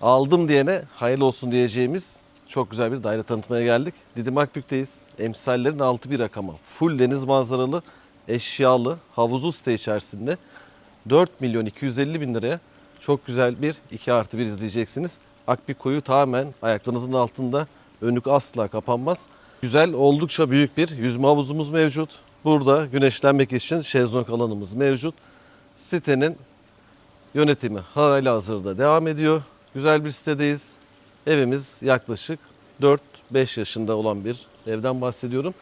Aldım diyene hayırlı olsun diyeceğimiz çok güzel bir daire tanıtmaya geldik. Didim Akbük'teyiz. Emsallerin altı bir rakama. Full deniz manzaralı, eşyalı, havuzlu site içerisinde 4 milyon 250 bin liraya çok güzel bir 2 artı 1 izleyeceksiniz. Akbük koyu tamamen ayaklarınızın altında. Önlük asla kapanmaz. Güzel, oldukça büyük bir yüzme havuzumuz mevcut. Burada güneşlenmek için şezlong alanımız mevcut. Sitenin yönetimi hala hazırda devam ediyor. Güzel bir sitedeyiz. Evimiz yaklaşık 4-5 yaşında olan bir evden bahsediyorum.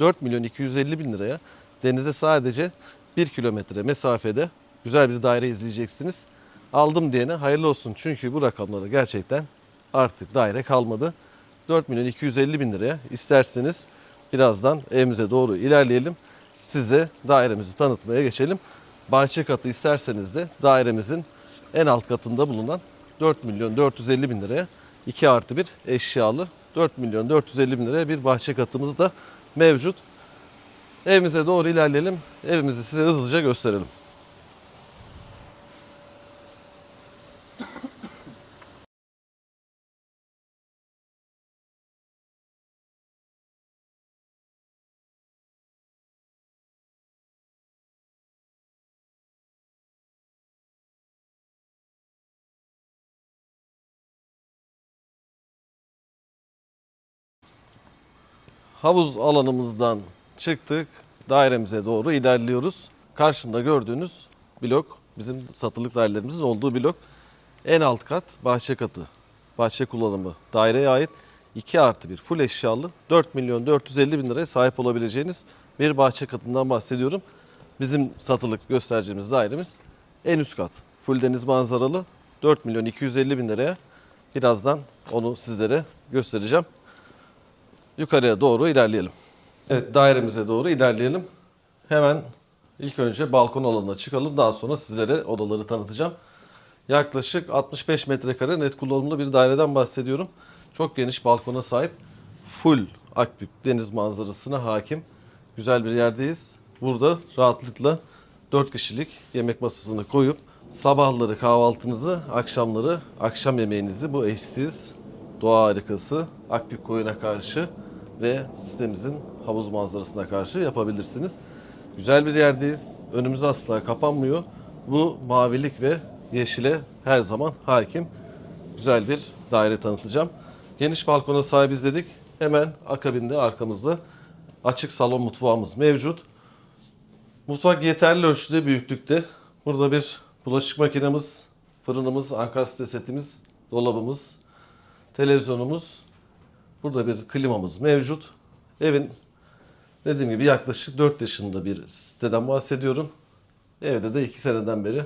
4 milyon 250 bin liraya denize sadece 1 kilometre mesafede güzel bir daire izleyeceksiniz. Aldım diyene hayırlı olsun. Çünkü bu rakamlara gerçekten artık daire kalmadı. 4 milyon 250 bin liraya isterseniz birazdan evimize doğru ilerleyelim. Size dairemizi tanıtmaya geçelim. Bahçe katı isterseniz de dairemizin en alt katında bulunan 4 milyon 450 bin liraya 2 artı bir eşyalı 4 milyon 450 bin liraya bir bahçe katımız da mevcut. Evimize doğru ilerleyelim. Evimizi size hızlıca gösterelim. Havuz alanımızdan çıktık. Dairemize doğru ilerliyoruz. Karşımda gördüğünüz blok bizim satılık dairelerimizin olduğu blok. En alt kat bahçe katı. Bahçe kullanımı daireye ait 2 artı 1 full eşyalı 4 milyon 450 bin liraya sahip olabileceğiniz bir bahçe katından bahsediyorum. Bizim satılık göstereceğimiz dairemiz en üst kat. Full deniz manzaralı 4 milyon 250 bin liraya. Birazdan onu sizlere göstereceğim yukarıya doğru ilerleyelim. Evet dairemize doğru ilerleyelim. Hemen ilk önce balkon alanına çıkalım. Daha sonra sizlere odaları tanıtacağım. Yaklaşık 65 metrekare net kullanımlı bir daireden bahsediyorum. Çok geniş balkona sahip. Full Akbük deniz manzarasına hakim. Güzel bir yerdeyiz. Burada rahatlıkla 4 kişilik yemek masasını koyup sabahları kahvaltınızı, akşamları akşam yemeğinizi bu eşsiz doğa harikası Akbük koyuna karşı ve sitemizin havuz manzarasına karşı yapabilirsiniz. Güzel bir yerdeyiz. Önümüz asla kapanmıyor. Bu mavilik ve yeşile her zaman hakim. Güzel bir daire tanıtacağım. Geniş balkona sahibiz dedik. Hemen akabinde arkamızda açık salon mutfağımız mevcut. Mutfak yeterli ölçüde büyüklükte. Burada bir bulaşık makinemiz, fırınımız, ankastre setimiz, dolabımız, televizyonumuz, burada bir klimamız mevcut. Evin dediğim gibi yaklaşık 4 yaşında bir siteden bahsediyorum. Evde de 2 seneden beri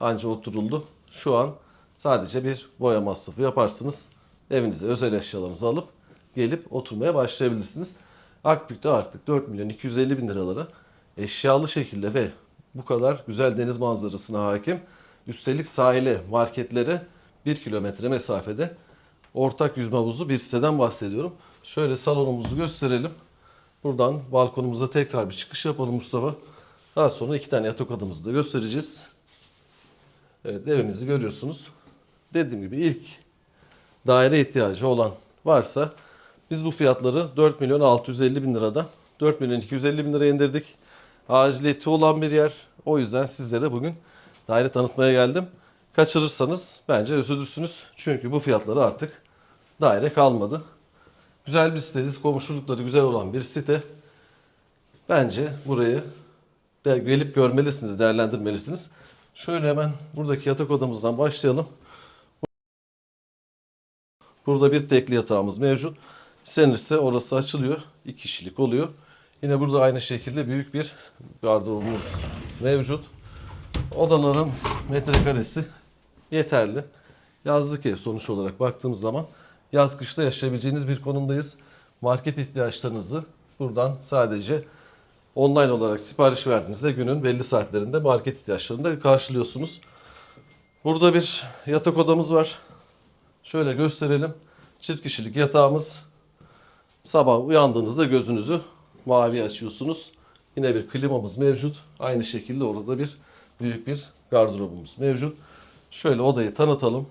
anca oturuldu. Şu an sadece bir boya masrafı yaparsınız. Evinize özel eşyalarınızı alıp gelip oturmaya başlayabilirsiniz. Akbük'te artık 4 milyon 250 bin liralara eşyalı şekilde ve bu kadar güzel deniz manzarasına hakim. Üstelik sahile, marketlere 1 kilometre mesafede ortak yüzme havuzu bir siteden bahsediyorum. Şöyle salonumuzu gösterelim. Buradan balkonumuza tekrar bir çıkış yapalım Mustafa. Daha sonra iki tane yatak odamızı da göstereceğiz. Evet evimizi görüyorsunuz. Dediğim gibi ilk daire ihtiyacı olan varsa biz bu fiyatları 4 milyon 650 bin lirada 4 milyon 250 bin liraya indirdik. Aciliyeti olan bir yer. O yüzden sizlere bugün daire tanıtmaya geldim. Kaçırırsanız bence üzülürsünüz. Çünkü bu fiyatları artık daire kalmadı. Güzel bir siteyiz. Komşulukları güzel olan bir site. Bence burayı de gelip görmelisiniz, değerlendirmelisiniz. Şöyle hemen buradaki yatak odamızdan başlayalım. Burada bir tekli yatağımız mevcut. Senirse orası açılıyor. İki kişilik oluyor. Yine burada aynı şekilde büyük bir gardırobumuz mevcut. Odaların metrekaresi yeterli. Yazlık ev sonuç olarak baktığımız zaman yaz kışta yaşayabileceğiniz bir konumdayız. Market ihtiyaçlarınızı buradan sadece online olarak sipariş verdiğinizde günün belli saatlerinde market ihtiyaçlarını da karşılıyorsunuz. Burada bir yatak odamız var. Şöyle gösterelim. Çift kişilik yatağımız. Sabah uyandığınızda gözünüzü mavi açıyorsunuz. Yine bir klimamız mevcut. Aynı şekilde orada bir büyük bir gardırobumuz mevcut. Şöyle odayı tanıtalım.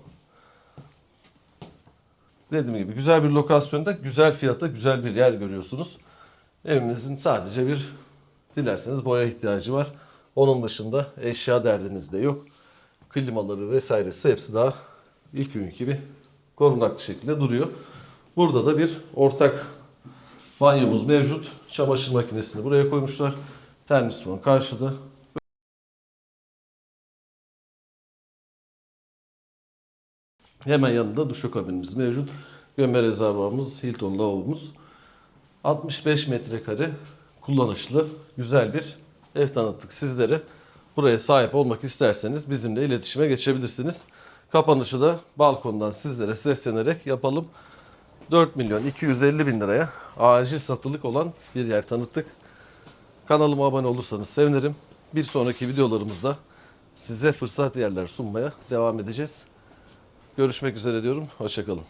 Dediğim gibi güzel bir lokasyonda güzel fiyata güzel bir yer görüyorsunuz. Evimizin sadece bir dilerseniz boya ihtiyacı var. Onun dışında eşya derdiniz de yok. Klimaları vesairesi hepsi daha ilk günkü gibi korunaklı şekilde duruyor. Burada da bir ortak banyomuz mevcut. Çamaşır makinesini buraya koymuşlar. Termosifon karşıda. Hemen yanında duşakabinimiz mevcut. Gömme rezervuarımız, Hilton lavabomuz. 65 metrekare kullanışlı güzel bir ev tanıttık sizlere. Buraya sahip olmak isterseniz bizimle iletişime geçebilirsiniz. Kapanışı da balkondan sizlere seslenerek yapalım. 4 milyon 250 bin liraya acil satılık olan bir yer tanıttık. Kanalıma abone olursanız sevinirim. Bir sonraki videolarımızda size fırsat yerler sunmaya devam edeceğiz. Görüşmek üzere diyorum. Hoşçakalın.